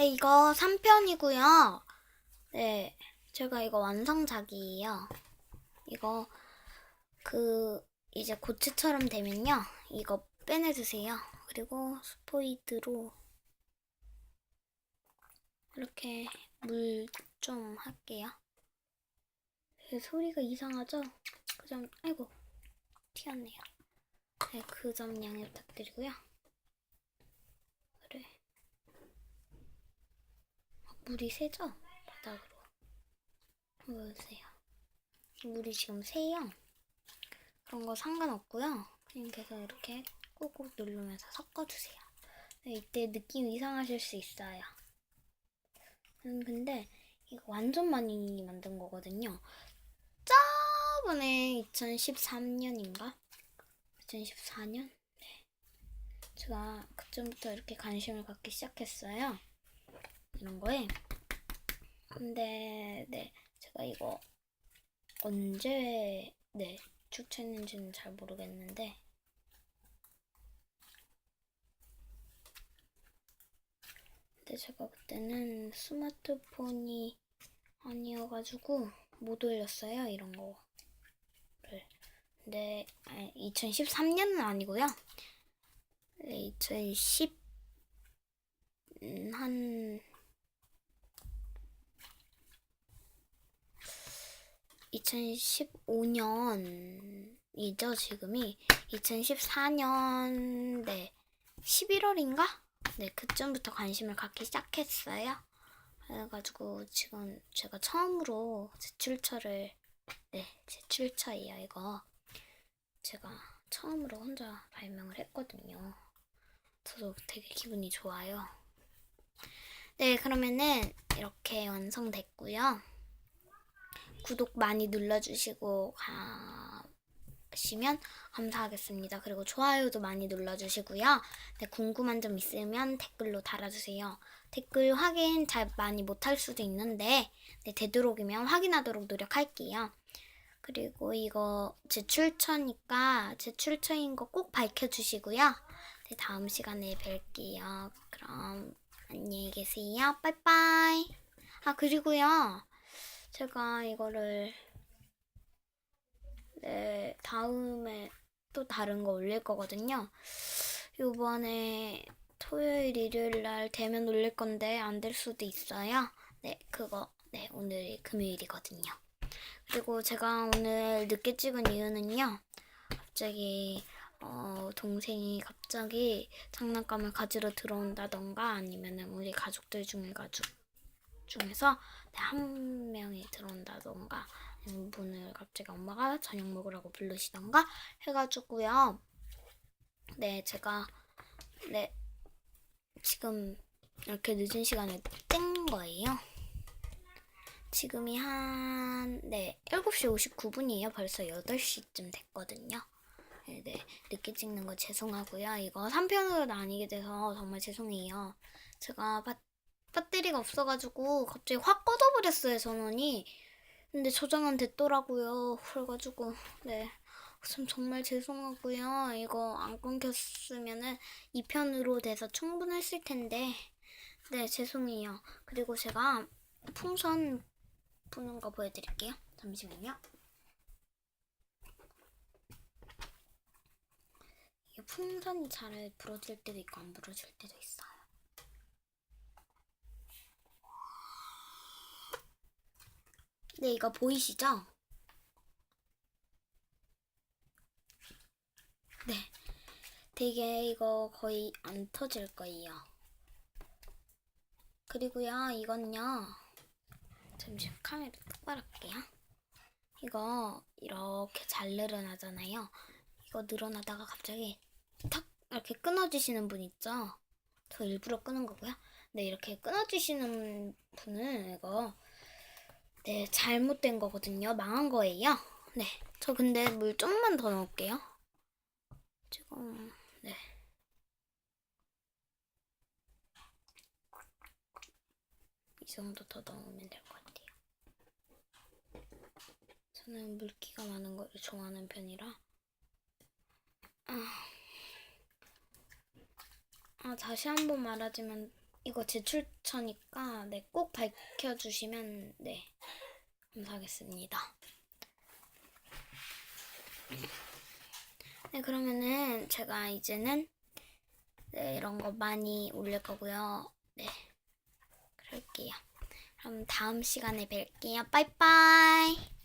네, 이거 3편이고요. 네, 제가 이거 완성작이에요. 이거 그 이제 고체처럼 되면요. 이거 빼내주세요. 그리고 스포이드로 이렇게 물 좀 할게요. 그 소리가 이상하죠? 그 점, 아이고, 튀었네요. 네, 그 점 양해 부탁드리고요. 그래. 아, 물이 새죠? 바닥으로. 보세요. 물이 지금 새요. 그런 거 상관없고요. 그냥 계속 이렇게 꾹꾹 누르면서 섞어주세요. 네, 이때 느낌 이상하실 수 있어요. 음, 근데 이거 완전 많이 만든 거거든요. 저번에 2013년인가? 2014년? 네. 제가 그쯤부터 이렇게 관심을 갖기 시작했어요. 이런 거에. 근데, 네. 제가 이거 언제, 네. 추천했는지는 잘 모르겠는데. 근데 제가 그때는 스마트폰이 아니어가지고 못 올렸어요 이런 거를. 근데 2013년은 아니고요. 2010 음, 한 2015년이죠 지금이 2014년 네 11월인가 네 그쯤부터 관심을 갖기 시작했어요. 그래가지고 지금 제가 처음으로 제출처를 네 제출처예요 이거 제가 처음으로 혼자 발명을 했거든요. 저도 되게 기분이 좋아요. 네 그러면은 이렇게 완성됐고요. 구독 많이 눌러주시고 가시면 감사하겠습니다. 그리고 좋아요도 많이 눌러주시고요. 네, 궁금한 점 있으면 댓글로 달아주세요. 댓글 확인 잘 많이 못할 수도 있는데 네, 되도록이면 확인하도록 노력할게요. 그리고 이거 제 출처니까 제 출처인 거 꼭 밝혀주시고요. 네, 다음 시간에 뵐게요. 그럼 안녕히 계세요. 빠이빠이. 아 그리고요. 제가 이거를 네, 다음에 또 다른 거 올릴 거거든요. 요번에 토요일, 일요일 날 되면 올릴 건데 안 될 수도 있어요. 네, 그거 네, 오늘 금요일이거든요. 그리고 제가 오늘 늦게 찍은 이유는요. 갑자기 어, 동생이 갑자기 장난감을 가지러 들어온다던가 아니면은 우리 가족들 중에 가족 중에서 네, 한 명이 들어온다던가 분을 갑자기 엄마가 저녁 먹으라고 부르시던가 해가지고요. 네, 제가 네 지금 이렇게 늦은 시간에 뗀 거예요. 지금이 한, 네, 7시 59분이에요. 벌써 8시쯤 됐거든요. 네, 네, 늦게 찍는 거 죄송하고요. 이거 3편으로 나뉘게 돼서 정말 죄송해요. 제가 바, 배터리가 없어가지고 갑자기 확 꺼져버렸어요, 전원이. 근데 저장은 됐더라고요. 그래가지고, 네. 참 정말 죄송하고요. 이거 안 끊겼으면은 2편으로 돼서 충분했을 텐데. 네, 죄송해요. 그리고 제가 풍선 부는 거 보여드릴게요. 잠시만요. 풍선이 잘 불어질 때도 있고 안 불어질 때도 있어요. 네, 이거 보이시죠? 네. 되게 이거 거의 안 터질 거예요. 그리고요, 이건요. 잠시만 카메라 똑바로 할게요. 이거 이렇게 잘 늘어나잖아요. 이거 늘어나다가 갑자기 탁 이렇게 끊어지시는 분 있죠? 저 일부러 끊은 거고요. 네, 이렇게 끊어지시는 분은 네, 잘못된 거거든요. 망한 거예요. 네, 저 근데 물 좀만 더 넣을게요. 지금 네. 이 정도 더 넣으면 될 것 같아요. 저는 물기가 많은 걸 좋아하는 편이라. 아, 아 다시 한 번 말하지만 이거 제출 처 5천이니까 네, 꼭 밝혀주시면 네 감사하겠습니다. 네 그러면은 제가 이제는 네 이런 거 많이 올릴 거고요. 네 그럴게요. 그럼 다음 시간에 뵐게요. 빠이빠이.